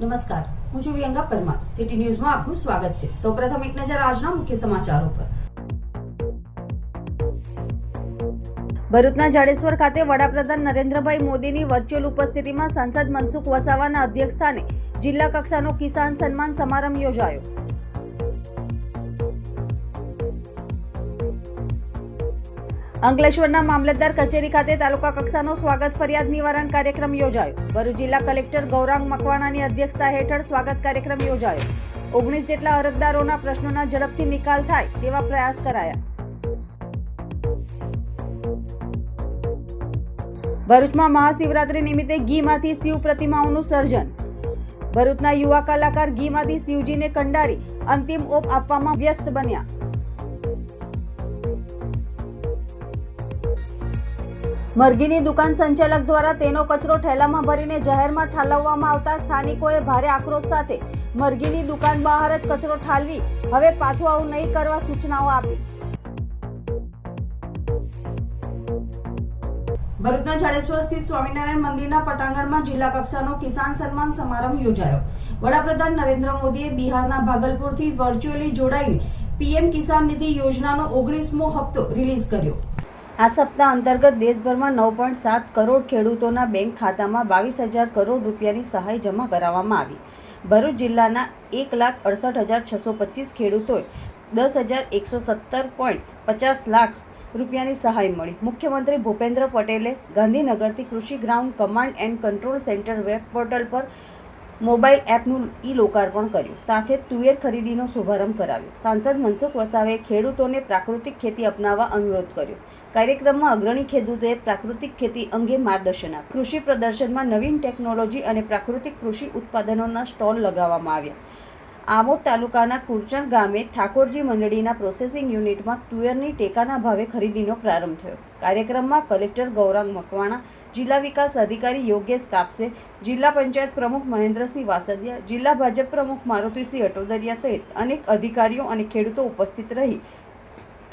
નમસ્કાર. હું છું વિયંગા પરમાર. સિટી ન્યૂઝમાં આપનું સ્વાગત છે. સૌપ્રથમ એક નજર આજના મુખ્ય સમાચારો પર. ભરૂચના જાડેશ્વર ખાતે વડાપ્રધાન નરેન્દ્રભાઈ મોદીની વર્ચ્યુઅલ ઉપસ્થિતિમાં સાંસદ મનસુખ વસાવાના અધ્યક્ષસ્થાને જિલ્લા કક્ષાનો કિસાન સન્માન સમારંભ યોજાયો. અંકલેશ્વરના મામલતદાર કચેરી ખાતે તાલુકા કક્ષાનો સ્વાગત ફરિયાદ નિવારણ કાર્યક્રમ યોજાયો. ભરૂચ જિલ્લા કલેક્ટર ગૌરાંગ મકવાણાની અધ્યક્ષતા હેઠળ સ્વાગત કાર્યક્રમ યોજાયો. ઓગણીસ જેટલા અરજદારોના પ્રશ્નોના ઝડપથી નિકાલ થાય તેવા પ્રયાસ કરાયા. ભરૂચમાં મહાશિવરાત્રી નિમિત્તે ઘીમાંથી શિવ પ્રતિમાઓનું સર્જન. ભરૂચના યુવા કલાકાર ઘીમાંથી શિવજીને કંડારી અંતિમ ઓપ આપવામાં વ્યસ્ત બન્યા. મરઘીની દુકાન સંચાલક દ્વારા તેનો કચરો ઠેલામાં ભરીને જાહેરમાં ઠાલવવામાં આવતા સ્થાનિકોએ ભારે આક્રોશ સાથે મરઘીની દુકાન બહાર જ કચરો ઠાલવી હવે પાછું આવું નહીં કરવા સૂચનાઓ આપી. ભરૂચના જાડેશ્વર સ્થિત સ્વામિનારાયણ મંદિરના પટાંગણમાં જિલ્લા કક્ષાનો કિસાન સન્માન સમારંભ યોજાયો. વડાપ્રધાન નરેન્દ્ર મોદીએ બિહારના ભાગલપુરથી વર્ચ્યુઅલી જોડાઈને પીએમ કિસાન નિધિ યોજનાનો ઓગણીસમો હપ્તો રિલીઝ કર્યો. આ સપ્તાહ અંતર્ગત દેશભરમાં નવ પોઈન્ટ સાત કરોડ ખેડૂતોના બેંક ખાતામાં બાવીસ હજાર કરોડ રૂપિયાની સહાય જમા કરાવવામાં આવી. ભરૂચ જિલ્લાના એક લાખ અડસઠ હજાર છસો પચીસ ખેડૂતોએ દસ હજાર એકસો સત્તર પોઈન્ટ પચાસ લાખ રૂપિયાની સહાય મળી. મુખ્યમંત્રી ભૂપેન્દ્ર પટેલે ગાંધીનગરથી કૃષિ ground command and control center web portal પર મોબાઈલ એપનું ઈ લોકાર્પણ કર્યું. સાથે તુવેર ખરીદીનો શુભારંભ કરાવ્યો. સાંસદ મનસુખ વસાવે ખેડૂતોને પ્રાકૃતિક ખેતી અપનાવવા અનુરોધ કર્યો. કાર્યક્રમમાં અગ્રણી ખેડૂતોએ પ્રાકૃતિક ખેતી અંગે માર્ગદર્શન આપ્યું. કૃષિ પ્રદર્શનમાં નવીન ટેકનોલોજી અને પ્રાકૃતિક કૃષિ ઉત્પાદનોના સ્ટોલ લગાવવામાં આવ્યા. આમોદ તાલુકાના કુરચણ ગામે ઠાકોરજી મંડળીના પ્રોસેસિંગ યુનિટમાં તુવેરની ટેકાના ભાવે ખરીદીનો પ્રારંભ થયો. કાર્યક્રમમાં કલેક્ટર ગૌરાંગ મકવાણા જિલ્લા વિકાસ અધિકારી યોગેશ કાપસે, જિલ્લા પંચાયત પ્રમુખ મહેન્દ્રસિંહ વાસદિયા, જિલ્લા ભાજપ પ્રમુખ મારુતિસિંહ અટોદરિયા સહિત અનેક અધિકારીઓ અને ખેડૂતો ઉપસ્થિત રહી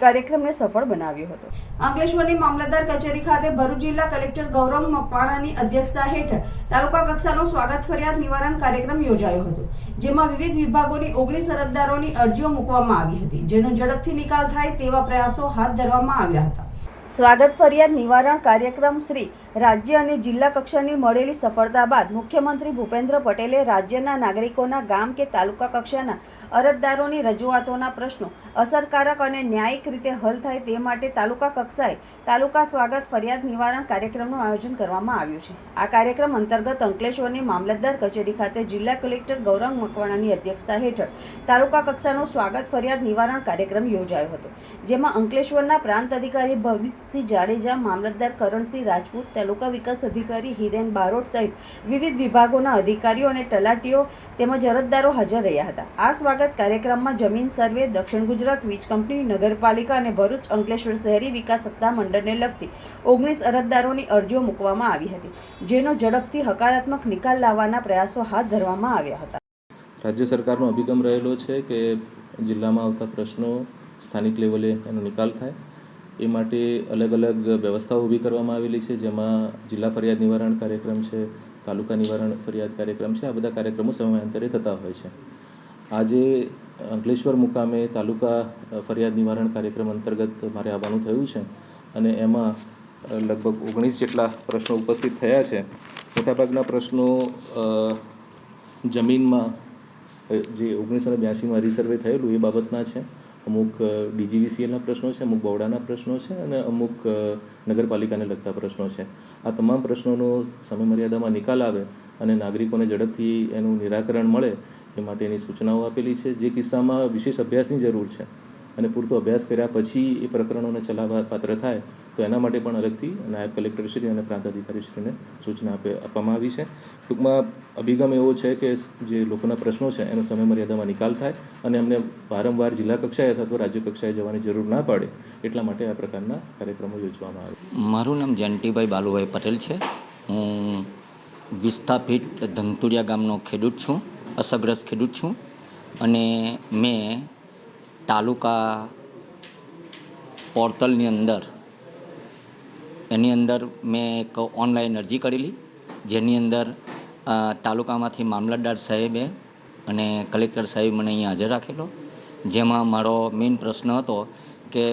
કાર્યક્રમને સફળ બનાવ્યો હતો. અંકલેશ્વરની મામલતદાર કચેરી ખાતે ભરૂચ જિલ્લા કલેક્ટર ગૌરવ મકવાણાની અધ્યક્ષતા હેઠળ તાલુકા કક્ષાનો સ્વાગત ફરિયાદ નિવારણ કાર્યક્રમ યોજાયો હતો, જેમાં વિવિધ વિભાગોની ઓગણીસ અરજદારોની અરજીઓ મૂકવામાં આવી હતી, જેનો ઝડપથી નિકાલ થાય તેવા પ્રયાસો હાથ ધરવામાં આવ્યા હતા. સ્વાગત ફરિયાદ નિવારણ કાર્યક્રમ શ્રી રાજ્ય અને જિલ્લા કક્ષાની મળેલી સફળતા બાદ મુખ્યમંત્રી ભૂપેન્દ્ર પટેલે રાજ્યના નાગરિકોના ગામ કે તાલુકા કક્ષાના અરજદારોની રજૂઆતોના પ્રશ્નો. અસરકારક અને ન્યાયિક રીતે હલ થાય તે માટે તાલુકા કક્ષાએ તાલુકા સ્વાગત ફરિયાદ નિવારણ કાર્યક્રમનું આયોજન કરવામાં આવ્યું છે. આ કાર્યક્રમ અંતર્ગત અંકલેશ્વરની મામલતદાર કચેરી ખાતે જિલ્લા કલેક્ટર ગૌરવ મકવાણાની અધ્યક્ષતા હેઠળ તાલુકા કક્ષાનો સ્વાગત ફરિયાદ નિવારણ કાર્યક્રમ યોજાયો હતો, જેમાં અંકલેશ્વરના પ્રાંત અધિકારી ભવદીપસિંહ જાડેજા, મામલતદાર કરણસિંહ રાજપૂત, તાલુકા વિકાસ અધિકારી હિરેન બારોટ સહિત વિવિધ વિભાગોના અધિકારીઓ અને તલાટીઓ તેમજ અરજદારો હાજર રહ્યા હતા. આ સ્વાગત કાર્યક્રમમાં જમીન સર્વે, દક્ષિણ ગુજરાત વીજ કંપની, નગરપાલિકા અને ભરૂચ અંકલેશ્વર શહેરી વિકાસ સત્તા મંડળને લગતી ઓગણીસ અરજદારોની અરજીઓ મૂકવામાં આવી હતી, જેનો ઝડપથી હકારાત્મક નિકાલ લાવવાના પ્રયાસો હાથ ધરવામાં આવ્યા હતા. રાજ્ય સરકારનો અભિગમ રહેલો છે કે જિલ્લામાં આવતા પ્રશ્નો સ્થાનિક લેવલે એનો નિકાલ થાય. એ માટે અલગ અલગ વ્યવસ્થાઓ ઊભી કરવામાં આવેલી છે, જેમાં જિલ્લા ફરિયાદ નિવારણ કાર્યક્રમ છે, તાલુકા નિવારણ ફરિયાદ કાર્યક્રમ છે, આ બધા કાર્યક્રમો સમયાંતરે થતા હોય છે. આજે અંકલેશ્વર મુકામે તાલુકા ફરિયાદ નિવારણ કાર્યક્રમ અંતર્ગત મારે આવવાનું થયું છે અને એમાં લગભગ ઓગણીસ જેટલા પ્રશ્નો ઉપસ્થિત થયા છે. મોટાભાગના પ્રશ્નો જમીનમાં જે ઓગણીસો ને બ્યાસીમાં રિસર્વે થયેલું એ બાબતના છે. અમુક ડીજીવીસીએલના પ્રશ્નો છે, અમુક બરોડાના પ્રશ્નો છે અને અમુક નગરપાલિકાને લગતા પ્રશ્નો છે. આ તમામ પ્રશ્નોનો સમયમર્યાદામાં નિકાલ આવે અને નાગરિકોને ઝડપથી એનું નિરાકરણ મળે એ માટેની સૂચનાઓ આપેલી છે. જે કિસ્સામાં વિશેષ અભ્યાસની જરૂર છે અને પૂરતો અભ્યાસ કર્યા પછી એ પ્રકરણોને ચલાવવા પાત્ર થાય, તો એના માટે પણ અલગથી નાયબ કલેક્ટરશ્રી અને પ્રાંત અધિકારીશ્રીને સૂચના આપે, આપવામાં આવી છે. ટૂંકમાં અભિગમ એવો છે કે જે લોકોના પ્રશ્નો છે, એનો સમયમર્યાદામાં નિકાલ થાય અને એમને વારંવાર જિલ્લા કક્ષાએ અથવા તો રાજ્ય કક્ષાએ જવાની જરૂર ના પડે, એટલા માટે આ પ્રકારના કાર્યક્રમો યોજવામાં આવે મારું નામ જયંતિભાઈ બાલુભાઈ પટેલ છે. હું વિસ્થાપિત ધંતુરિયા ગામનો ખેડૂત છું. અસરગ્રસ્ત ખેડૂત છું અને મેં તાલુકા પોર્ટલની અંદર, એની અંદર મેં એક ઓનલાઈન અરજી કરેલી, જેની અંદર તાલુકામાંથી મામલતદાર સાહેબે અને કલેક્ટર સાહેબ મને અહીંયા હાજર રાખેલો. જેમાં મારો મેઇન પ્રશ્ન હતો કે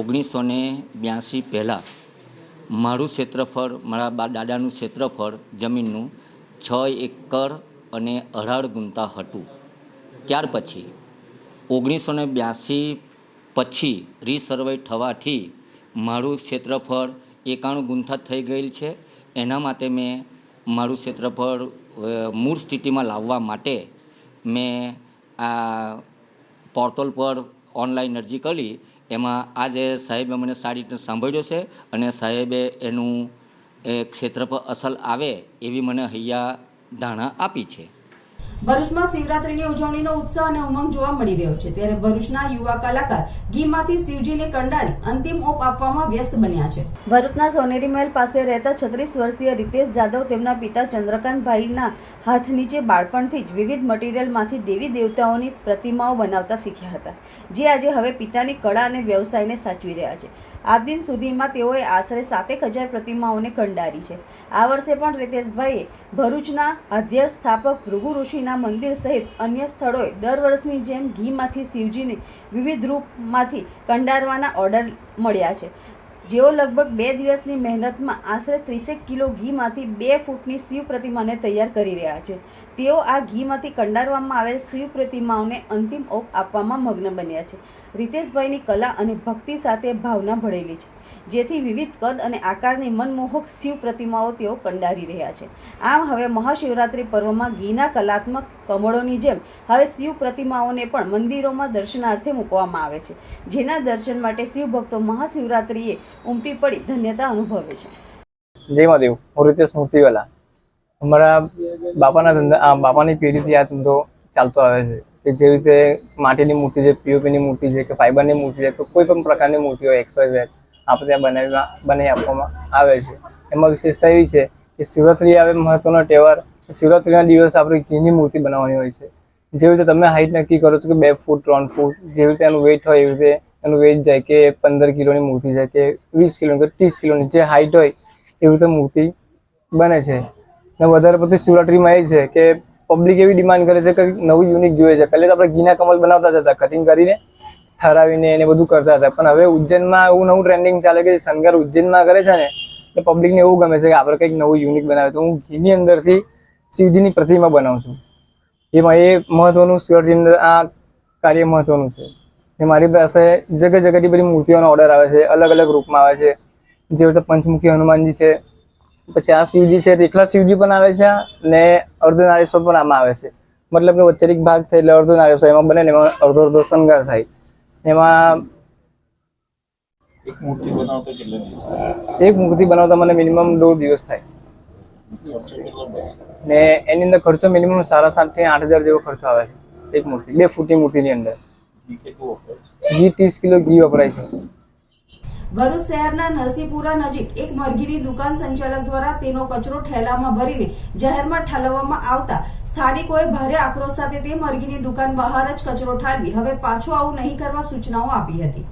ઓગણીસો ને બ્યાસી પહેલાં મારું ક્ષેત્રફળ, મારા દાદાનું ક્ષેત્રફળ જમીનનું છ એકર અને અઢાર ગુંતા હતું. ત્યાર પછી ઓગણીસો ને બ્યાસી પછી રીસર્વે થવાથી મારું ક્ષેત્રફળ એકાણું ગુંથા થઈ ગયેલ છે. એના માટે મેં મારું ક્ષેત્રફળ મૂળ સ્થિતિમાં લાવવા માટે મેં આ પોર્ટલ પર ઓનલાઈન અરજી કરી. એમાં આજે સાહેબે મને સારી રીતે સાંભળ્યો છે અને સાહેબે એનું, એ ક્ષેત્રફળ અસલ આવે એવી મને હૈયા ધારણા આપી છે. ભરૂચમાં શિવરાત્રીની ઉજવણીનો ઉત્સાહ અને ઉમંગ જોવા મળી રહ્યો છે. ત્યારે ભરૂચના યુવા કલાકાર ગીમાંથી શિવજીને કંડારી અંતિમ ઓપ આપવામાં વ્યસ્ત બન્યા છે. ભરૂચના સોનેરી મહેલ પાસે રહેતા છત્રીસ વર્ષીય રીતેશ જાદવ તેમના પિતા ચંદ્રકાંતભાઈના હાથ નીચે બાળપણથી જ વિવિધ મટીરિયલમાંથી દેવી દેવતાઓની પ્રતિમાઓ બનાવતા શીખ્યા હતા, જે આજે હવે પિતાની કળા અને વ્યવસાયને સાચવી રહ્યા છે. આ દિન સુધીમાં તેઓએ આશરે સાતેક હજાર પ્રતિમાઓને કંડારી છે. આ વર્ષે પણ રીતેશભાઈએ ભરૂચના આદ્ય સ્થાપક ભૃગુ ઋષિના મંદિર સહિત અન્ય સ્થળોએ દર વર્ષની જેમ ઘીમાંથી શિવજીને વિવિધ રૂપમાંથી કંડારવાના ઓર્ડર મળ્યા છે. જેઓ લગભગ બે દિવસની મહેનતમાં આશરે ત્રીસેક કિલો ઘીમાંથી બે ફૂટની શિવ પ્રતિમાને તૈયાર કરી રહ્યા છે. તેઓ આ ઘીમાંથી કંડારવામાં આવેલ શિવ પ્રતિમાઓને અંતિમ ઓપ આપવામાં મગ્ન બન્યા છે. રીતેશભાઈની કલા અને ભક્તિ સાથે ભાવના ભળેલી છે, જેથી વિવિધ કદ અને આકારની મનમોહક શિવ પ્રતિમાઓ તેઓ કંડારી રહ્યા છે. આમ હવે મહાશિવરાત્રિ પર્વમાં ઘીના કલાત્મક કમળોની જેમ હવે શિવ પ્રતિમાઓને પણ મંદિરોમાં દર્શનાર્થે મૂકવામાં આવે છે, જેના દર્શન માટે શિવ ભક્તો મહાશિવરાત્રિએ ઉમટી પડી ધન્યતા અનુભવે છે. જય મહાદેવ, હું રીતેશ મૂર્તિવાલા. અમારા બાપાના ધંધા બાપાની પેઢીથી આ ધંધો ચાલતો આવે છે. કે જેવી રીતે માટીની મૂર્તિ છે, પીઓપીની મૂર્તિ છે કે ફાઇબરની મૂર્તિ છે કે કોઈ પણ પ્રકારની મૂર્તિ હોય એક્સ વાય ઝેડ આપણે ત્યાં બનાવીમાં બનાવી આપવામાં આવે છે. એમાં વિશેષતા એવી છે કે શિવરાત્રી આવે મહત્વનો તહેવાર શિવરાત્રીના દિવસ આપણે ઘીની મૂર્તિ બનાવવાની હોય છે. જેવી રીતે તમે હાઈટ નક્કી કરો છો કે બે ફૂટ, ત્રણ ફૂટ, જેવી રીતે એનું વેઇટ હોય એવી રીતે એનું વેઇટ જાય કે પંદર કિલોની મૂર્તિ જાય કે વીસ કિલો કે ત્રીસ કિલોની જે હાઈટ હોય એવી રીતે મૂર્તિ બને છે. ને વધારે પડતી શિવરાત્રીમાં એ છે કે પબ્લિક એવી ડિમાન્ડ કરે છે કે નવું યુનિક જોઈએ છે. પહેલે તો આપણે ઘીના કમલ બનાવતા જ હતા કટિંગ કરીને થરાવીને એને બધું કરતા હતા. પણ હવે ઉજ્જૈનમાં એવું નવું ટ્રેન્ડિંગ ચાલે કે શણગાર ઉજ્જૈનમાં કરે છે ને, એટલે પબ્લિકને એવું ગમે છે કે આપણે કંઈક નવું યુનિક બનાવે તો હું ઘીની અંદરથી શિવજીની પ્રતિમા બનાવું છું. એમાં એ મહત્વનું શિવરાત્રી અંદર આ કાર્ય મહત્વનું છે. એ મારી પાસે જગ્યા જગ્યાથી બધી મૂર્તિઓનો ઓર્ડર આવે છે અલગ અલગ રૂપમાં આવે છે. જેવી રીતે પંચમુખી હનુમાનજી છે પછી આ શિવજી છે એકલા શિવજી પણ આવે છે ને અર્ધનારેશ્વર પણ આમાં આવે છે. મતલબ કે વચ્ચે એક ભાગ થાય એટલે અર્ધનારેશ્વર એમાં બને ને એમાં અડધો અડધો શણગાર થાય. એમાં એક મૂર્તિ બનાવતા મને મિનિમમ દોઢ દિવસ થાય. ને એની અંદર ખર્ચો મિનિમમ સાડા સાતથી આઠ હજાર જેવો ખર્ચો આવે છે એક મૂર્તિ. બે ફૂટની મૂર્તિની અંદર. ઘી ત્રીસ કિલો ઘી વપરાય છે. ભરૂચ શહેરના નરસિંહપુરા નજીક એક મરઘીની દુકાન સંચાલક દ્વારા તેનો કચરો ઠેલામાં ભરીને જાહેરમાં ઠાલવવામાં આવતા સ્થાનિકોએ ભારે આક્રોશ સાથે તે મરઘીની દુકાન બહાર જ કચરો ઠાલવી. હવે પાછો આવું નહીં કરવા સૂચનાઓ આપી હતી.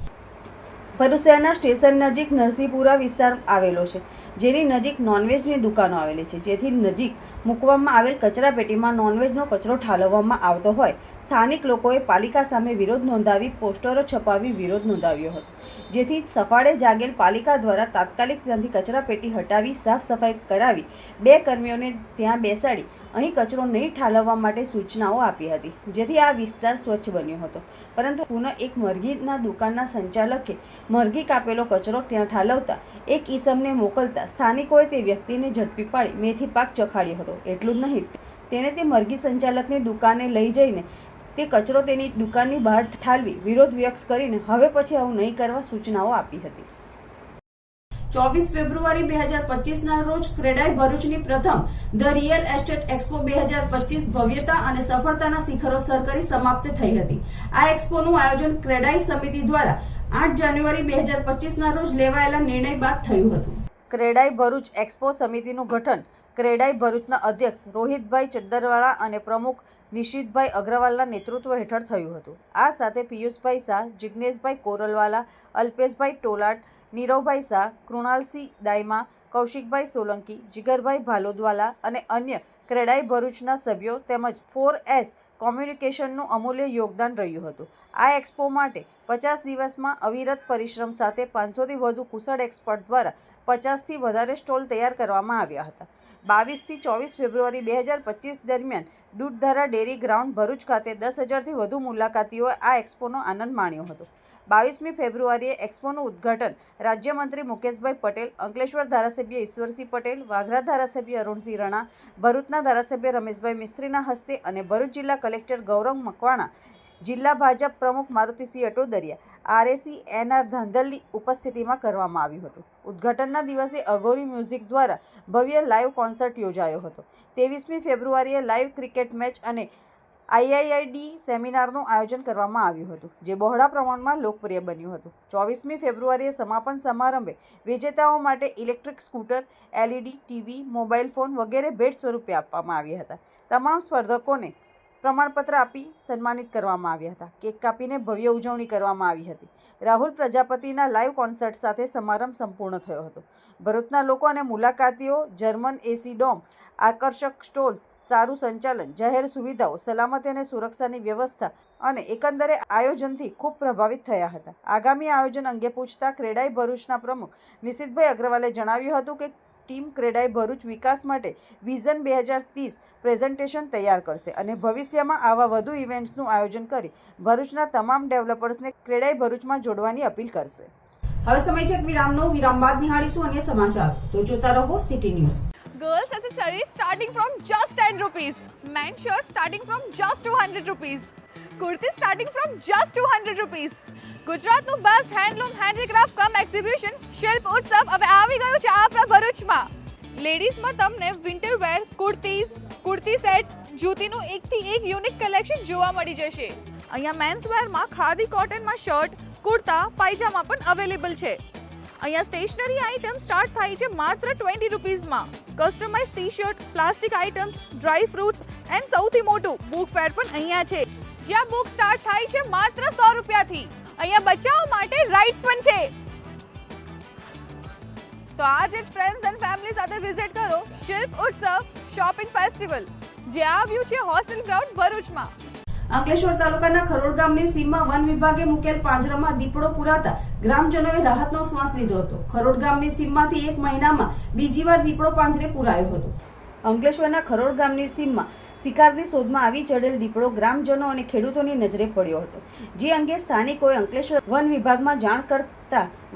ભરૂચ સ્ટેશન નજીક નરસિંહપુરા વિસ્તાર આવેલો છે, જેની નજીક નોનવેજની દુકાનો આવેલી છે. જેથી નજીક મૂકવામાં આવેલ કચરાપેટીમાં નોનવેજનો કચરો ઠાલવવામાં આવતો હોય, સ્થાનિક લોકોએ પાલિકા સામે વિરોધ નોંધાવી પોસ્ટરો છપાવી વિરોધ નોંધાવ્યો હતો. જેથી સફાળે જાગેલ પાલિકા દ્વારા તાત્કાલિક ત્યાંથી કચરાપેટી હટાવી, સાફ સફાઈ કરાવી, બે કર્મીઓને ત્યાં બેસાડી અહીં કચરો નહીં ઠાલવવા માટે સૂચનાઓ આપી હતી, જેથી આ વિસ્તાર સ્વચ્છ બન્યો હતો. પરંતુ પુનઃ એક મરઘીના દુકાનના સંચાલકે મરઘી કાપેલો કચરો ત્યાં ઠાલવતા એક ઈસમને મોકલતા સ્થાનિકોએ તે વ્યક્તિને ઝડપી પાડી મેથી પાક ચખાડ્યો હતો. એટલું જ નહીં, તેણે તે મરઘી સંચાલકની દુકાને લઈ જઈને તે કચરો તેની દુકાનની બહાર ઠાલવી વિરોધ વ્યક્ત કરીને હવે પછી આવું નહીં કરવા સૂચનાઓ આપી હતી. ચોવીસ ફેબ્રુઆરી બે હજાર પચીસના રોજ ક્રેડાઈ ભરૂચની પ્રથમ ધ રિયલ એસ્ટેટ એક્સપો બે હજાર પચીસ ભવ્યતા અને સફળતાના શિખરો સર કરી સમાપ્ત થઈ હતી. આ એક્સપોનું આયોજન ક્રેડાઈ સમિતિ દ્વારા આઠ જાન્યુઆરી બે હજાર પચીસના રોજ લેવાયેલા નિર્ણય બાદ થયું હતું. ક્રેડાઈ ભરૂચ એક્સપો સમિતિનું ગઠન ક્રેડાઈ ભરૂચના અધ્યક્ષ રોહિતભાઈ ચદ્દરવાળા અને પ્રમુખ નિશિતભાઈ અગ્રવાલના નેતૃત્વ હેઠળ થયું હતું. આ સાથે પિયુષભાઈ શાહ જિજ્ઞેશભાઈ કોરલવાલા, અલ્પેશભાઈ ટોલાટ નીરવભાઈ શાહ, કૃણાલસિંહ દાયમા, કૌશિકભાઈ સોલંકી, જીગરભાઈ ભાલોદવાલા અને અન્ય ક્રેડાઈ ભરૂચના સભ્યો તેમજ ફોર એસ કોમ્યુનિકેશનનું અમૂલ્ય યોગદાન રહ્યું હતું. આ એક્સપો માટે પચાસ દિવસમાં અવિરત પરિશ્રમ સાથે પાંચસોથી વધુ કુશળ એક્સપર્ટ દ્વારા પચાસથી વધારે સ્ટોલ તૈયાર કરવામાં આવ્યા હતા. બાવીસથી ચોવીસ ફેબ્રુઆરી બે હજાર પચીસ દરમિયાન દૂધધારા ડેરી ગ્રાઉન્ડ ભરૂચ ખાતે દસ હજારથી વધુ મુલાકાતીઓએ આ એક્સપોનો આનંદ માણ્યો હતો. બાવીસમી ફેબ્રુઆરીએ એક્સપોનું ઉદ્ઘાટન રાજ્યમંત્રી મુકેશભાઈ પટેલ, અંકલેશ્વર ધારાસભ્ય ઈશ્વરસિંહ પટેલ વાઘરા ધારાસભ્ય અરુણસિંહ રણા, ભરૂચના ધારાસભ્ય રમેશભાઈ મિસ્ત્રીના હસ્તે અને ભરૂચ જિલ્લા કલેક્ટર ગૌરવ મકવાણા, જિલ્લા ભાજપ પ્રમુખ મારુતિસિંહ અટોદરિયા, આરએસી એનઆર ધાંધલની ઉપસ્થિતિમાં કરવામાં આવ્યું હતું. ઉદ્ઘાટનના દિવસે અઘોરી મ્યુઝિક દ્વારા ભવ્ય લાઈવ કોન્સર્ટ યોજાયો હતો. ત્રેવીસમી ફેબ્રુઆરીએ લાઈવ ક્રિકેટ મેચ અને આઈઆઈઆઈડી સેમિનારનું આયોજન કરવામાં આવ્યું હતું, જે બહોળા પ્રમાણમાં લોકપ્રિય બન્યું હતું. ચોવીસમી ફેબ્રુઆરીએ સમાપન સમારંભે વિજેતાઓ માટે electric scooter, LED, TV, mobile phone વગેરે ભેટ સ્વરૂપે આપવામાં આવ્યા હતા. તમામ સ્પર્ધકોને પ્રમાણપત્ર આપી સન્માનિત કરવામાં આવ્યા હતા. કેક કાપીને ભવ્ય ઉજવણી કરવામાં આવી હતી. રાહુલ પ્રજાપતિના લાઈવ કોન્સર્ટ સાથે સમારંભ સંપૂર્ણ થયો હતો. ભરૂચના લોકો અને મુલાકાતીઓ, જર્મન એસી ડોમ, આકર્ષક સ્ટોલ્સ, સારું સંચાલન, જાહેર સુવિધાઓ, સલામતી અને સુરક્ષાની વ્યવસ્થા અને એકંદરે આયોજનથી ખૂબ પ્રભાવિત થયા હતા. આગામી આયોજન અંગે પૂછતા ક્રેડાઈ ભરૂચના પ્રમુખ નિશિતભાઈ અગ્રવાલે જણાવ્યું હતું કે ટીમ ક્રેડાઈ ભરૂચ વિકાસ માટે વિઝન બે હજાર ત્રીસ પ્રેઝન્ટેશન તૈયાર કરશે અને ભવિષ્યમાં આવા વધુ ઇવેન્ટ્સનું આયોજન કરી ભરૂચના તમામ ડેવલપર્સને ક્રેડાઈ ભરૂચમાં જોડવાની અપીલ કરશે હવે સમય છે વિરામનો વિરામ બાદ નિહાળીશું અન્ય સમાચાર તો જોતા રહો city news Girls accessories starting from just 10 rupees. Men shirts starting from just 200 rupees. Kurti starting from just 200 rupees. ગુજરાતનું best handloom handicraft cum exhibition Shilp Utsav હવે આવી ગયું છે આપણા ભરૂચમાં. લેડીઝમાં તમને winter wear kurtis kurti sets જૂતીનું એકથી એક યુનિક કલેક્શન જોવા મળી જશે. અહીંયા મેન્સ વેરમાં ખાદી કોટનમાં શર્ટ કુર્તા પાયજામા પણ અવેલેબલ છે. અહીંયા સ્ટેશનરી આઇટમ સ્ટાર્ટ થાય છે માત્ર twenty રૂપીઝમાં customize T shirt plastic items dry fruits and સૌથી મોટું બુક ફેર પણ અહીંયા છે. જ્યાં બુક સ્ટાર્ટ થાય છે માત્ર સો રૂપિયાથી. અહીંયા બચાવ માટે રાઇડ્સ પણ છે. તો આજે જ ફ્રેન્ડ્સ એન્ડ ફેમિલી સાથે વિઝિટ કરો શિલ્પ ઉત્સવ શોપિંગ ફેસ્ટિવલ જે આવ્યું છે હોસ્ટેલ ગ્રાઉન્ડ ભરૂચમાં. અંકલેશ્વર તાલુકાના ખરોડ ગામની સીમમાં વન વિભાગે મુકેલ પાંજરામાં દીપડો પુરાતા ગ્રામજનોએ રાહતનો શ્વાસ લીધો હતો. ખરોડ ગામની સીમમાંથી એક મહિનામાં બીજી વાર દીપડો પાંજરે પુરાયો હતો. અંકલેશ્વરના ખરોડ ગામની સીમમાં શિકારની શોધમાં આવી ચડેલ દીપડો ગ્રામજનો અને ખેડૂતોની નજરે પડ્યો હતો. જે અંગે સ્થાનિકોએ અંકલેશ્વર વન વિભાગમાં જાણ કરતા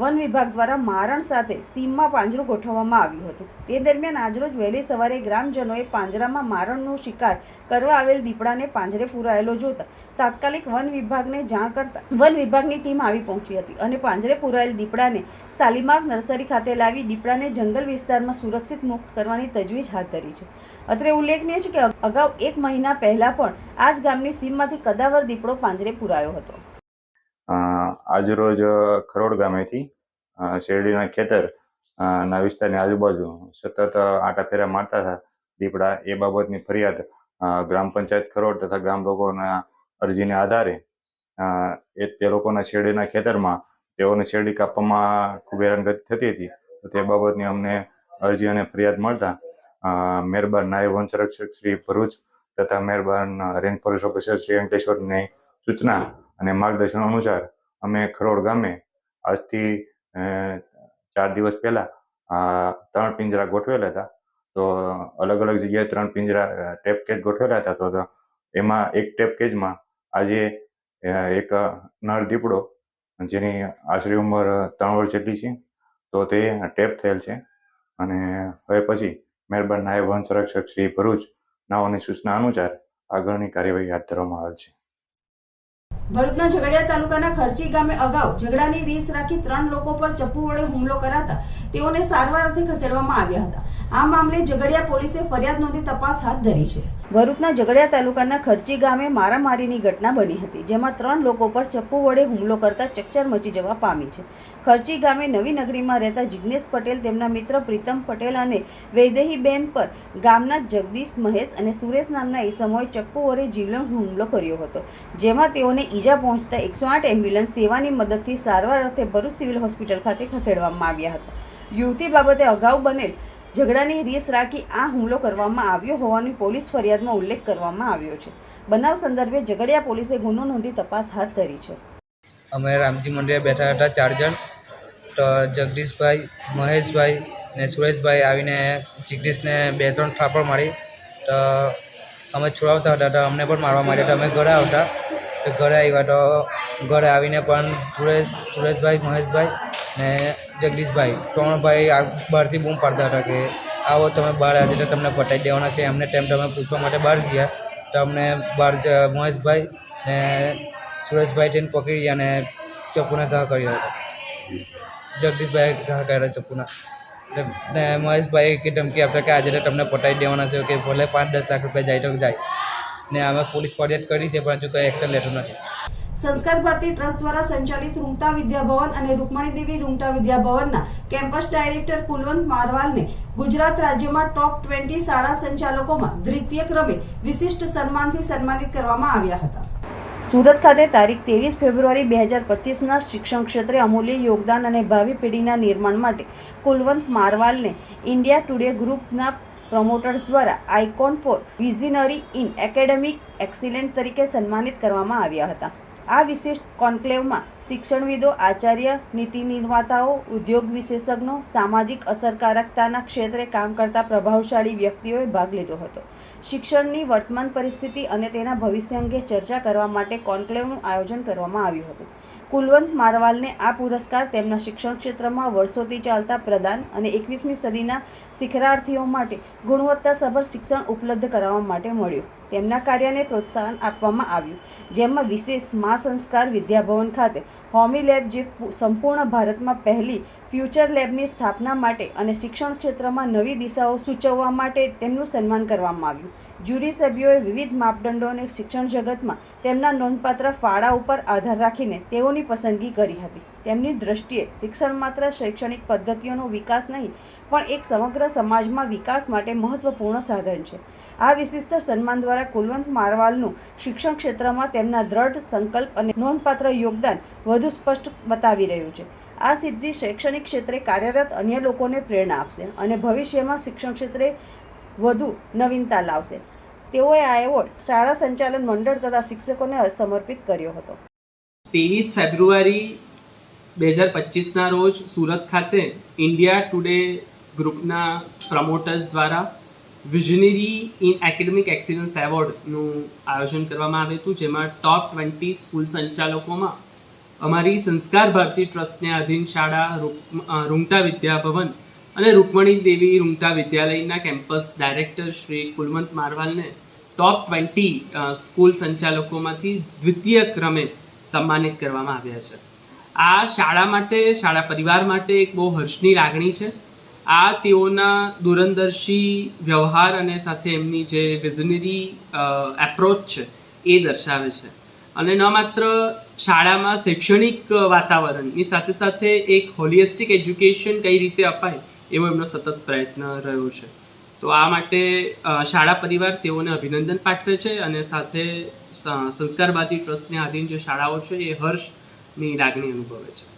વન વિભાગ દ્વારા મારણ સાથે સીમમાં પાંજરું ગોઠવવામાં આવ્યું હતું. તે દરમિયાન આજરોજ વહેલી સવારે ગ્રામજનોએ પાંજરામાં મારણનો શિકાર કરવા આવેલ દીપડાને પાંજરે પુરાયેલો જોતા તાત્કાલિક વન વિભાગને જાણ કરતા વન વિભાગની ટીમ આવી પહોંચી હતી અને પાંજરે પુરાયેલ દીપડાને શાલીમાર નર્સરી ખાતે લાવી દીપડાને જંગલ વિસ્તારમાં સુરક્ષિત મુક્ત કરવાની તજવીજ હાથ ધરી છે. અત્રે ઉલ્લેખનીય છે કે અગાઉ એક મહિના પહેલા પણ આ જ ગામની સીમમાંથી કદાવર દીપડો પાંજરે પુરાયો હતો. આજરોજ ખરોડ ગામેથી શેરડીના ખેતર ના વિસ્તારની આજુબાજુ સતત આટા ફેરા મારતા હતા. દીપડા એ બાબતની ફરિયાદ ગ્રામ પંચાયત ખરોડ તથા ગામ લોકોના અરજીને આધારે એ તે લોકોના શેરડીના ખેતરમાં તેઓને શેરડી કાપવામાં ખૂબ હેરાનગતિ થતી હતી. તો તે બાબતની અમને અરજી અને ફરિયાદ મળતા મહેરબાન નાયબ વન સંરક્ષક શ્રી ભરૂચ તથા મહેરબાન રેન્જ ફોરેસ્ટ ઓફિસર શ્રી અંકલેશ્વરની સૂચના અને માર્ગદર્શન અનુસાર અમે ખરોડ ગામે આજથી ચાર દિવસ પહેલા ત્રણ પિંજરા ગોઠવેલા હતા. તો અલગ અલગ જગ્યાએ ત્રણ પિંજરા ટેપ કેજ ગોઠવેલા હતા. તો એમાં એક ટેપ કેજમાં આજે એક નર દીપડો જેની આશરે ઉંમર ત્રણ વર્ષ જેટલી છે. તો તે ટેપ થયેલ છે. અને હવે પછી મહેરબાન નાયબ વન સંરક્ષક શ્રી ભરૂચ નાઓની સૂચના અનુસાર આગળની કાર્યવાહી હાથ ધરવામાં આવેલ છે. ભરૂચના ઝઘડિયા તાલુકાના ખર્ચી ગામે અગાઉ ઝઘડાની રીસ રાખી ત્રણ લોકો પર ચપ્પુ વડે હુમલો કરાતા તેઓને સારવાર અર્થે ખસેડવામાં આવ્યા હતા. આ મામલે ઝઘડિયા પોલીસે ફરિયાદ નોંધી તપાસ હાથ ધરી છે. ભરૂચના ઝઘડિયા તાલુકાના ખર્ચી ગામે મારામારીની ઘટના બની હતી, જેમાં ત્રણ લોકો પર ચપ્પુ વડે હુમલો કરતા ચકચાર મચી જવા પામી છે. ખર્ચી ગામે નવી નગરીમાં રહેતા જિગ્નેશ પટેલ, તેમના મિત્ર પ્રીતમ પટેલ અને વૈદેહીબેન પર ગામના જગદીશ મહેશ અને સુરેશ નામના ઈસમોએ ચપ્પુ વડે જીવલેણ હુમલો કર્યો હતો, જેમાં તેઓને ઈજા પહોંચતા એકસો આઠ એમ્બ્યુલન્સ સેવાની મદદથી સારવાર અર્થે ભરૂચ સિવિલ હોસ્પિટલ ખાતે ખસેડવામાં આવ્યા હતા. યુવતી બાબતે અગાઉ બનેલ ઝઘડાની રીસ રાખી આ હુમલો કરવામાં આવ્યો હોવાની પોલીસ ફરિયાદમાં ઉલ્લેખ કરવામાં આવ્યો છે. બનાવ સંદર્ભે ઝઘડિયા પોલીસે ગુનો નોંધી તપાસ હાથ ધરી છે. અમે રામજી મંદિરે બેઠા હતા ચાર જણ. તો જગદીશભાઈ, મહેશભાઈ ને સુરેશભાઈ આવીને જગદીશને બે ત્રણ થાપડ મારી. તો અમે છોડાવતા હતા તો અમને પણ મારવા માંડ્યા હતા. અમે ઘરે આવતા તો ઘરે આવ્યા તો ઘરે આવીને પણ સુરેશ, સુરેશભાઈ, મહેશભાઈ ને જગદીશભાઈ, ત્રણ ભાઈ આ બહારથી બૂમ પાડતા હતા કે આવો તમે બહાર આજે તો તમને પટાઈ દેવાના છે. એમને ટાઈમ તમે પૂછવા માટે બહાર ગયા. તો અમને બહાર મહેશભાઈ ને સુરેશભાઈ જઈને પકડી અને ચપ્પુને ઘા કર્યો હતો. જગદીશભાઈ ઘા કર્યા ચપ્પુના. ને મહેશભાઈ કે ધમકી આપતા કે આજે તમને પટાઈ દેવાના છે કે ભલે પાંચ દસ લાખ રૂપિયા જાય તો જાય. ને અમે પોલીસ ફરિયાદ કરી છે પણ હજુ કંઈ એક્શન લેતું નથી. સંસ્કાર ભારતી ટ્રસ્ટ દ્વારા સંચાલિત રૂમતા વિદ્યાભવન અને રૂકમણી દેવી રૂમતા વિદ્યાભવનના કેમ્પસ ડાયરેક્ટર કુલવંત મારવાલને ગુજરાત રાજ્યમાં ટોપ ટ્વેન્ટી શાળા સંચાલકોમાં દ્વિતીય ક્રમે વિશિષ્ટ સન્માનથી સન્માનિત કરવામાં આવ્યા હતા. સુરત ખાતે તારીખ ત્રેવીસ ફેબ્રુઆરી બે હજાર પચીસના શિક્ષણ ક્ષેત્રે અમૂલ્ય યોગદાન અને ભાવિ પેઢીના નિર્માણ માટે કુલવંત મારવાલને ઇન્ડિયા ટુડે ગ્રુપના પ્રમોટર્સ દ્વારા icon for visionary in academic excellent તરીકે સન્માનિત કરવામાં આવ્યા હતા. આ વિશેષ કોન્ક્લેવમાં શિક્ષણવિદો, આચાર્ય, નીતિ નિર્માતાઓ, ઉદ્યોગ વિશેષજ્ઞો, સામાજિક અસરકારકતાના ક્ષેત્રે કામ કરતા પ્રભાવશાળી વ્યક્તિઓએ ભાગ લીધો હતો. શિક્ષણની વર્તમાન પરિસ્થિતિ અને તેના ભવિષ્ય અંગે ચર્ચા કરવા માટે કોન્ક્લેવનું આયોજન કરવામાં આવ્યું હતું. કુલવંત મારવાલને આ પુરસ્કાર તેમના શિક્ષણ ક્ષેત્રમાં વર્ષોથી ચાલતા પ્રદાન અને એકવીસમી સદીના શિખરાર્થીઓ માટે ગુણવત્તાસભર શિક્ષણ ઉપલબ્ધ કરાવવા માટે મળ્યું. તેમના કાર્યને પ્રોત્સાહન આપવામાં આવ્યું. જેમાં વિશેષ મા સંસ્કાર વિદ્યાભવન ખાતે હોમી લેબ જે સંપૂર્ણ ભારતમાં પહેલી ફ્યુચર લેબની સ્થાપના માટે અને શિક્ષણ ક્ષેત્રમાં નવી દિશાઓ સૂચવવા માટે તેમનું સન્માન કરવામાં આવ્યું. જ્યુરી સભ્યોએ વિવિધ માપદંડો અને શિક્ષણ જગતમાં તેમના નોંધપાત્ર ફાળા ઉપર આધાર રાખીને તેઓની પસંદગી કરી હતી. તેમની દ્રષ્ટિએ શિક્ષણ માત્ર શૈક્ષણિક પદ્ધતિઓનો વિકાસ નહીં, પણ એક સમગ્ર સમાજમાં વિકાસ માટે મહત્વપૂર્ણ સાધન છે. આ વિશિષ્ટ સન્માન દ્વારા કુલવંત મારવાલનું શિક્ષણ ક્ષેત્રમાં તેમના દ્રઢ સંકલ્પ અને નોંધપાત્ર યોગદાન વધુ સ્પષ્ટ બતાવી રહ્યું છે. આ સિદ્ધિ શૈક્ષણિક ક્ષેત્રે કાર્યરત અન્ય લોકોને પ્રેરણા આપશે અને ભવિષ્યમાં શિક્ષણ ક્ષેત્રે વધુ નવીનતા લાવશે. તેઓએ આ એવોર્ડ શાળા સંચાલન મંડળ તથા શિક્ષકોને સમર્પિત કર્યો હતો. ત્રેવીસ ફેબ્રુઆરી બે હજાર પચીસના રોજ સુરત ખાતે ઇન્ડિયા ટુડે ગ્રુપના પ્રમોટર્સ દ્વારા વિઝનરી ઇન એકેડેમિક એક્સિલન્સ એવોર્ડનું આયોજન કરવામાં આવ્યું હતું. જેમાં ટોપ ટ્વેન્ટી સ્કૂલ સંચાલકોમાં અમારી સંસ્કાર ભારતી ટ્રસ્ટને આધીન શાળા રૂમટા વિદ્યાભવન અને રૂકમણી દેવી રૂંગટા વિદ્યાલયના કેમ્પસ ડાયરેક્ટર શ્રી કુલવંત મારવાલને ટોપ ટ્વેન્ટી સ્કૂલ સંચાલકોમાંથી દ્વિતીય ક્રમે સન્માનિત કરવામાં આવ્યા છે. આ શાળા માટે, શાળા પરિવાર માટે એક બહુ હર્ષની લાગણી છે. આ તેઓના દૂરંદર્શી વ્યવહાર અને સાથે એમની જે વિઝનરી એપ્રોચ છે, એ દર્શાવે છે. અને ન માત્ર શાળામાં શૈક્ષણિક વાતાવરણની સાથે સાથે એક હોલિસ્ટિક એજ્યુકેશન કઈ રીતે અપાય એવો એમનો સતત પ્રયત્ન રહ્યો છે. તો આ માટે શાળા પરિવાર તેઓને અભિનંદન પાઠવે છે અને સાથે સંસ્કારવાદી ટ્રસ્ટને આધીન જે શાળાઓ છે એ હર્ષની લાગણી અનુભવે છે.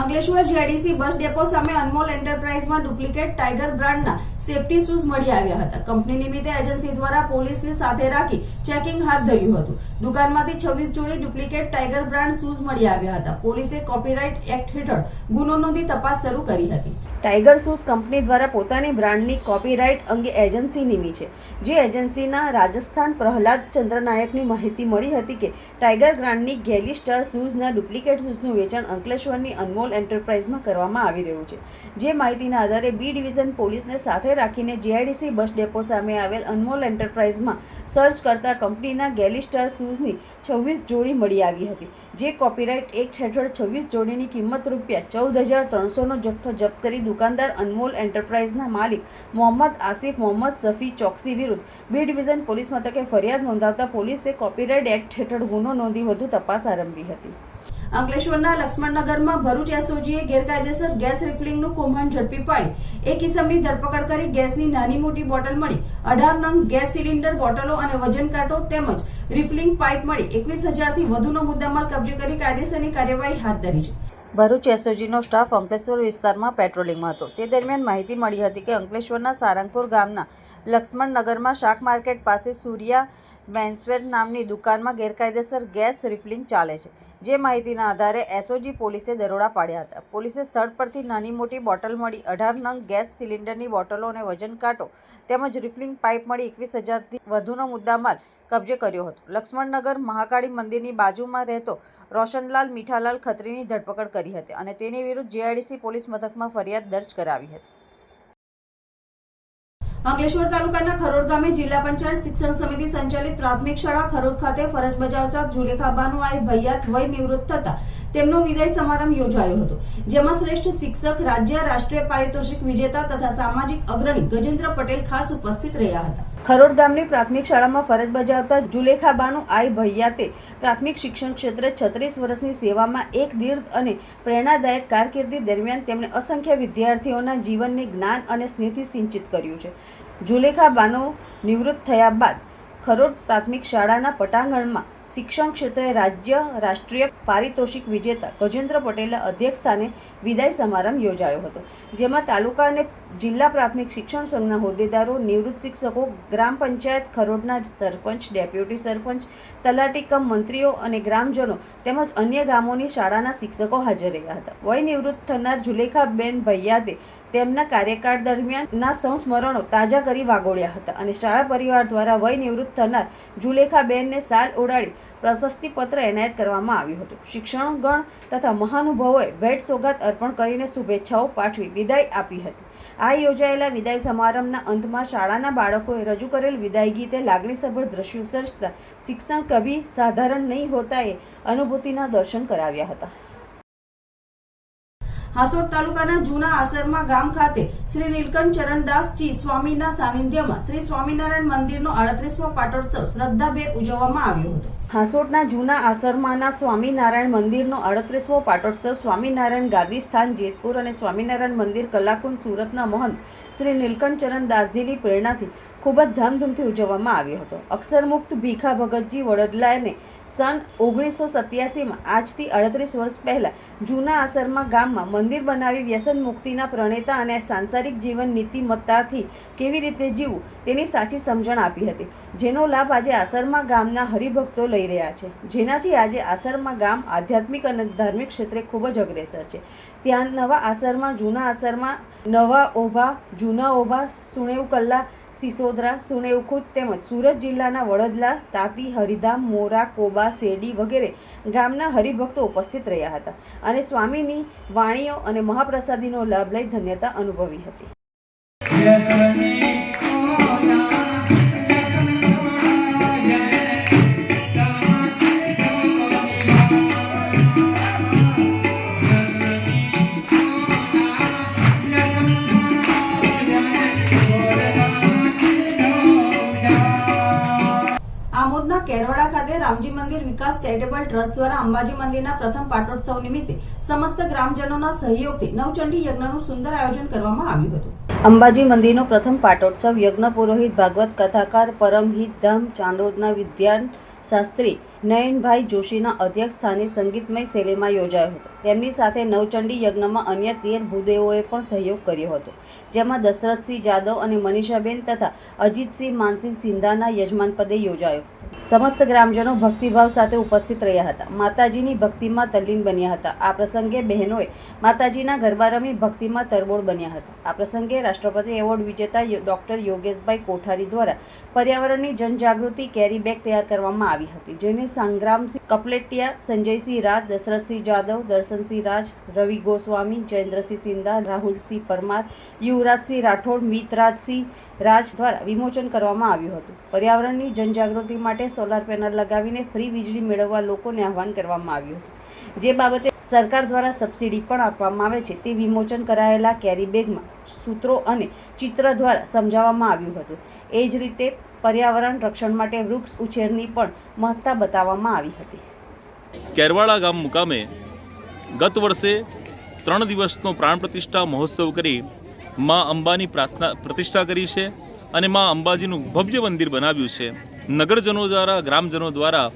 અંકલેશ્વર જીઆઈડીસી બસ ડેપો સામે અનમોલ એન્ટરપ્રાઇઝમાં ડુપ્લિકેટ ટાઈગર બ્રાન્ડના સેફટી શૂઝ મળી આવ્યા હતા. કંપની નિમિત્તે એજન્સી દ્વારા પોલીસને સાથે રાખી ચેકિંગ હાથ ધર્યું હતું. દુકાનમાંથી છવ્વીસ જોડી ડુપ્લિકેટ ટાઈગર બ્રાન્ડ શૂઝ મળી આવ્યા હતા. પોલીસે કોપીરાઇટ એક્ટ હેઠળ ગુનો નોંધી તપાસ શરૂ કરી હતી. ટાઈગર શૂઝ કંપની દ્વારા પોતાની બ્રાન્ડની કોપીરાઇટ અંગે એજન્સી નીમી છે. જે એજન્સીના રાજસ્થાન પ્રહલાદ ચંદ્ર નાયકની માહિતી મળી હતી કે ટાઈગર બ્રાન્ડની ગેલી સ્ટાર શૂઝના ડુપ્લિકેટ શૂઝનું વેચાણ અંકલેશ્વરની અનમોલ એન્ટરપ્રાઇઝમાં કરવામાં આવી રહ્યું છે. જે માહિતીના આધારે બી ડિવિઝન પોલીસને સાથે રાખીને જીઆઈડીસી બસ ડેપો સામે આવેલ અનમોલ એન્ટરપ્રાઇઝમાં સર્ચ કરતા કંપનીના ગેલી સ્ટાર શૂઝની છવ્વીસ જોડી મળી આવી હતી. જે કોપીરાઇટ એક્ટ હેઠળ છવ્વીસ જોડીની કિંમત રૂપિયા ચૌદ હજાર ત્રણસોનો જથ્થો જપ્ત કરી દુકાનદાર અનમોલ એન્ટરપ્રાઇઝના માલિક મોહમ્મદ આસિફ મોહમ્મદ સફી ચોકસી વિરુદ્ધ બી ડિવિઝન પોલીસ મથકે ફરિયાદ નોંધાવતા પોલીસે કોપીરાઇટ એક્ટ હેઠળ ગુનો નોંધી વધુ તપાસ આરંભી હતી. અંકલેશ્વરના લક્ષ્મણનગરમાં ભરૂચ એસઓજીએ ગેરકાયદેસર ગેસ રિફિલિંગનું કૌભાંડ ઝડપી પાડી. એક ઇસમની ધરપકડ કરી ગેસની નાની મોટી બોટલ મળી. અઢાર નંગ ગેસ સિલિન્ડર બોટલો અને વજન કાંટો તેમજ રિફિલિંગ પાઇપ મળી. એકવીસ હજારથી વધુનો મુદ્દામાલ કબજે કરી કાયદેસરની કાર્યવાહી હાથ ધરી છે. ભરૂચ એસઓજીનો સ્ટાફ અંકલેશ્વર વિસ્તારમાં પેટ્રોલિંગમાં હતો. તે દરમિયાન માહિતી મળી હતી કે અંકલેશ્વરના સારંગપુર ગામના લક્ષ્મણનગરમાં શાક માર્કેટ પાસે સૂર્યા મેન્સવેર નામની દુકાનમાં ગેરકાયદેસર ગેસ રિફિલિંગ ચાલે છે. જે માહિતીના આધારે એસઓજી પોલીસે દરોડા પાડ્યા હતા. પોલીસે સ્થળ પરથી નાની મોટી બોટલ મળી, અઢાર નંગ ગેસ સિલિન્ડરની બોટલો અને વજન કાંટો તેમજ રિફિલિંગ પાઇપ મળી એકવીસ હજારથી વધુનો મુદ્દામાલ કબજે કર્યો હતો. લક્ષ્મણનગર મહાકાળી મંદિરની બાજુમાં રહેતો રોશનલાલ મીઠાલાલ ખત્રીની ધરપકડ કરી હતી અને તેની વિરુદ્ધ જેઆઈડીસી પોલીસ મથકમાં ફરિયાદ દર્જ કરાવી હતી. અંકલેશ્વર તાલુકાના ખરોડ ગામે જિલ્લા પંચાયત શિક્ષણ સમિતિ સંચાલિત પ્રાથમિક શાળા ખરોડ ખાતે ફરજ બજાવતા જુલેખાબાનુ આઈ ભૈયાત વય નિવૃત્ત થતા તેમનો વિદાય સમારંભ યોજાયો હતો, જેમાં શ્રેષ્ઠ શિક્ષક, રાજ્ય, રાષ્ટ્રીય પારિતોષિક વિજેતા તથા સામાજિક અગ્રણી ગજેન્દ્ર પટેલ ખાસ ઉપસ્થિત રહ્યા હતા. ખરોડ ગામની પ્રાથમિક શાળામાં ફરજ બજાવતા જુલેખાબાનુ આઈ ભૈયાતે પ્રાથમિક શિક્ષણ ક્ષેત્રે છત્રીસ વર્ષની સેવામાં એક દીર્ઘ અને પ્રેરણાદાયક કારકિર્દી દરમિયાન તેમણે અસંખ્ય વિદ્યાર્થીઓના જીવનને જ્ઞાન અને સ્નેહથી સિંચિત કર્યું છે. જુલેખાબાનો નિવૃત્ત થયા બાદ ખરોડ પ્રાથમિક શાળાના પટાંગણમાં શિક્ષણ ક્ષેત્રે રાજ્ય, રાષ્ટ્રીય પારિતોષિક વિજેતા ગજેન્દ્ર પટેલના અધ્યક્ષસ્થાને વિદાય સમારંભ યોજાયો હતો, જેમાં તાલુકા અને જિલ્લા પ્રાથમિક શિક્ષણ સંઘના હોદ્દેદારો, નિવૃત્ત શિક્ષકો, ગ્રામ પંચાયત ખરોડના સરપંચ, ડેપ્યુટી સરપંચ, તલાટી કમ મંત્રીઓ અને ગ્રામજનો તેમજ અન્ય ગામોની શાળાના શિક્ષકો હાજર રહ્યા હતા. વય નિવૃત્ત થનાર જુલેખાબેન ભૈયાતે તેમના કાર્યકાળ દરમિયાનના સંસ્મરણો તાજા કરી વાગોળ્યા હતા અને શાળા પરિવાર દ્વારા વય નિવૃત્ત થનાર જુલેખાબેનને સાલ ઓડાડી પ્રશસ્તિપત્ર એનાયત કરવામાં આવ્યું હતું. શિક્ષણગણ તથા મહાનુભાવોએ ભેટ સોગાત અર્પણ કરીને શુભેચ્છાઓ પાઠવી વિદાય આપી હતી. આ યોજાયેલા વિદાય સમારંભના અંતમાં શાળાના બાળકોએ રજૂ કરેલ વિદાય ગીતે લાગણીસભર દ્રશ્યો સર્જતા શિક્ષણ કભી સાધારણ નહીં હોતાએ અનુભૂતિના દર્શન કરાવ્યા હતા. હાસોડ તાલુકાના જૂના આસરમાં ગામ ખાતે શ્રી નીલકંઠ ચરણદાસજી સ્વામીના સાનિધ્યમાં શ્રી સ્વામિનારાયણ મંદિરનો આડત્રીસમો પાટોત્સવ શ્રદ્ધાભેર ઉજવવામાં આવ્યો હતો. હાસોડના જૂના આસરમાના સ્વામિનારાયણ મંદિરનો અડત્રીસમો પાટોત્સવ સ્વામિનારાયણ ગાદી સ્થાન જેતપુર અને સ્વામિનારાયણ મંદિર કલાકુંજ સુરતના મહંત શ્રી નીલકંઠ ચરણદાસજીની પ્રેરણાથી ખૂબ જ ધામધૂમથી ઉજવવામાં આવ્યો હતો. અક્ષરમુક્ત ભીખા ભગતજી વડોદરાને સન ઓગણીસો સત્યાસીમાં આજથી અડત્રીસ વર્ષ પહેલા જૂના આસરમાં ગામમાં મંદિર બનાવી વ્યસન મુક્તિના પ્રણેતા અને સાંસારિક જીવન નીતિમત્તાથી કેવી રીતે જીવવું તેની સાચી સમજણ આપી હતી. જેનો લાભ આજે આસરમાં ગામના હરિભક્તો લઈ રહ્યા છે. જેનાથી આજે આસરમાં ગામ આધ્યાત્મિક અને ધાર્મિક ક્ષેત્રે ખૂબ જ અગ્રેસર છે. ત્યાં નવા આસરમાં, જૂના આસરમાં, નવા ઓભા, જૂના ઓભા સુણેવ કલ્લા, સિસોદરા સુણેવખુદ તેમજ સુરત જિલ્લાના વડોદરા, તાપી, હરિધામ, મોરા, કોબા, શેરડી વગેરે ગામના હરિભક્તો ઉપસ્થિત રહ્યા હતા અને સ્વામીની વાણીઓ અને મહાપ્રસાદીનો લાભ લઈ ધન્યતા અનુભવી હતી. Yes, કેરવાડા ખાતે રામજી મંદિર વિકાસ ચેરિટેબલ ટ્રસ્ટ દ્વારા અંબાજી મંદિરના પ્રથમ પાટોત્સવ નિમિત્તે સમસ્ત ગ્રામજનોના સહયોગથી નવચંડી યજ્ઞનું સુંદર આયોજન કરવામાં આવ્યું હતું. અંબાજી મંદિરનો પ્રથમ પાટોત્સવ યજ્ઞ પુરોહિત ભાગવત કથાકાર પરમહિત ધામ ચાંદોદના વિદ્યાન શાસ્ત્રી નયનભાઈ જોશીના અધ્યક્ષ સ્થાને સંગીતમય શૈલીમાં યોજાયો હતો. તેમની સાથે નવચંડી યજ્ઞમાં અન્ય તેર ભૂદેવોએ પણ સહયોગ કર્યો હતો, જેમાં દશરથસિંહ જાદવ અને મનીષાબેન તથા અજીતસિંહ, માનસિંહ સિંધાના યજમાન પદે યોજાયો. સમસ્ત ગ્રામજનો ભક્તિભાવ સાથે ઉપસ્થિત રહ્યા હતા. માતાજીની ભક્તિમાં તલ્લીન બન્યા હતા. આ પ્રસંગે બહેનોએ માતાજીના ગરબા રમી ભક્તિમાં તરબોળ બન્યા હતા. આ પ્રસંગે રાષ્ટ્રપતિ એવોર્ડ વિજેતા ડોક્ટર યોગેશભાઈ કોઠારી દ્વારા પર્યાવરણની જનજાગૃતિ કેરી બેગ તૈયાર કરવામાં આવી હતી, જેને સંગ્રામસિંહ કપલેટિયા, સંજયસિંહ રાજ, દશરથસિંહ જાદવ દર્શનસિંહ રાજ, રવિ ગોસ્વામી, જયેન્દ્રસિંહ સિંધા, રાહુલસિંહ પરમાર, યુવરાજસિંહ રાઠોડ, મિતરાજસિંહ રાજ દ્વારા વિમોચન કરવામાં આવ્યું હતું. પર્યાવરણની જનજાગૃતિ માટે સોલાર પેનલ લગાવીને ફ્રી વીજળી મેળવવા લોકોને આહવાન કરવામાં આવ્યું હતું. જે બાબતે સરકાર દ્વારા સબસિડી પણ આપવામાં આવે છે તે વિમોચન કરાયેલા કેરી બેગમાં સૂત્રો અને ચિત્ર દ્વારા સમજાવવામાં આવ્યું હતું. એ જ રીતે પર્યાવરણ રક્ષણ માટે વૃક્ષ ઉછેરની પણ મહત્તા બતાવવામાં આવી હતી. કેરવાડા ગામ મુકામે ગત વર્ષે ત્રણ દિવસનો પ્રાણ પ્રતિષ્ઠા મહોત્સવ કરી મા અંબાની પ્રાર્થના પ્રતિષ્ઠા કરી છે અને મા અંબાજીનું ભવ્ય મંદિર બનાવ્યું છે. નગરજનો દ્વારા, ગ્રામજનો દ્વારા,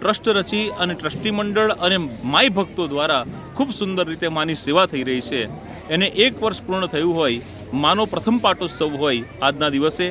ટ્રસ્ટ રચી અને ટ્રસ્ટી મંડળ અને માય ભક્તો દ્વારા ખૂબ સુંદર રીતે માની સેવા થઈ રહી છે. એને એક વર્ષ પૂર્ણ થયું હોય, માનો પ્રથમ પાટોત્સવ હોય આજના દિવસે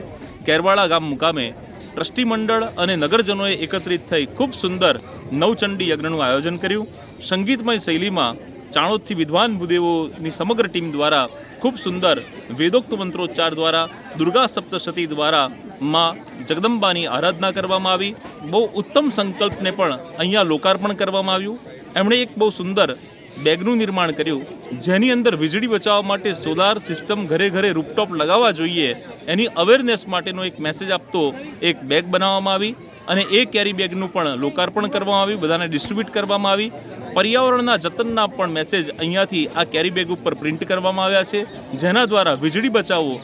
કેરવાળા ગામ મુકામે ટ્રસ્ટી મંડળ અને નગરજનોએ એકત્રિત થઈ ખૂબ સુંદર નવચંડી યજ્ઞનું આયોજન કર્યું. સંગીતમય શૈલીમાં ચાણોદથી વિદ્વાન ભૂદેવોની સમગ્ર ટીમ દ્વારા ખૂબ સુંદર વેદોક્ત મંત્રોચ્ચાર દ્વારા દુર્ગા સપ્તશતી દ્વારા માં જગદંબાની આરાધના કરવામાં આવી. બહુ ઉત્તમ સંકલ્પને પણ અહીંયા લોકાર્પણ કરવામાં આવ્યું. એમણે એક બહુ સુંદર બેગનું નિર્માણ કર્યું. જેની અંદર વીજળી બચાવવા માટે સોલાર સિસ્ટમ ઘરે ઘરે રૂપટોપ લગાવવા જોઈએ એની અવેરનેસ માટેનો એક મેસેજ આપતો એક બેગ બનાવવામાં આવી. અને એ કેરી બેગનું પણ લોકાર્પણ કરવામાં આવ્યું, બધાને ડિસ્ટ્રીબ્યુટ કરવામાં આવી. પર્યાવરણના જતનના પણ મેસેજ અહીંયાથી આ કેરી બેગ ઉપર પ્રિન્ટ કરવામાં આવ્યા છે, જેના દ્વારા વીજળી બચાવો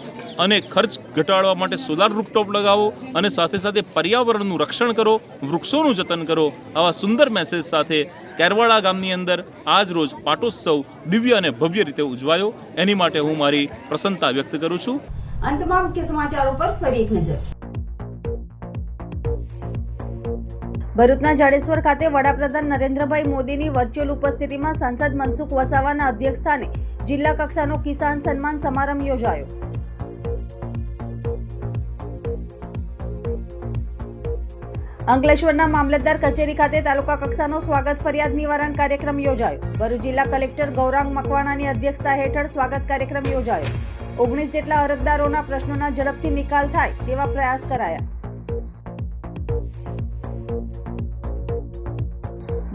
અને ખર્ચ ઘટાડવા માટે સોલાર રૂપટોપ લગાવો અને સાથે સાથે પર્યાવરણનું રક્ષણ કરો, વૃક્ષોનું જતન કરો, આવા સુંદર મેસેજ સાથે કેરવાડા ગામની અંદર આજ રોજ પાટોત્સવ દિવ્ય અને ભવ્ય રીતે ઉજવાયો. એની માટે હું મારી પ્રસન્નતા વ્યક્ત કરું છું. અંતમાં મુખ્ય સમાચારો પર ફરી એક નજર. ભરૂચના જાડેશ્વર ખાતે વડાપ્રધાન નરેન્દ્રભાઈ મોદીની વર્ચ્યુઅલ ઉપસ્થિતિમાં સાંસદ મનસુખ વસાવાના અધ્યક્ષસ્થાને જિલ્લા કક્ષાનો કિસાન સન્માન સમારંભ યોજાયો. અંકલેશ્વરના મામલતદાર કચેરી ખાતે તાલુકા કક્ષાનો સ્વાગત ફરિયાદ નિવારણ કાર્યક્રમ યોજાયો. ભરૂચ જિલ્લા કલેક્ટર ગૌરાંગ મકવાણાની અધ્યક્ષતા હેઠળ સ્વાગત કાર્યક્રમ યોજાયો. ઓગણીસ જેટલા અરજદારોના પ્રશ્નોના ઝડપથી નિકાલ થાય તેવા પ્રયાસ કરાયા.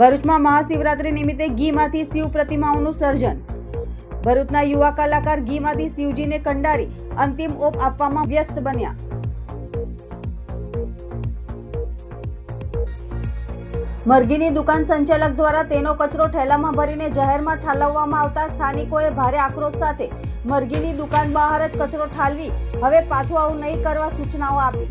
ભરૂચમાં મહાશિવરાત્રી નિમિત્તે ઘીમાંથી શિવ પ્રતિમાઓનું સર્જન. ભરૂચના યુવા કલાકાર ઘીમાંથી શિવજીને કંડારી અંતિમ ઓપ આપવામાં વ્યસ્ત બન્યા. મરઘીની દુકાન સંચાલક દ્વારા તેનો કચરો ઠેલામાં ભરીને જાહેરમાં ઠાલવવામાં આવતા સ્થાનિકોએ ભારે આક્રોશ સાથે મરઘીની દુકાન બહાર જ કચરો ઠાલવી હવે પાછું આવું નહીં કરવા સૂચનાઓ આપી.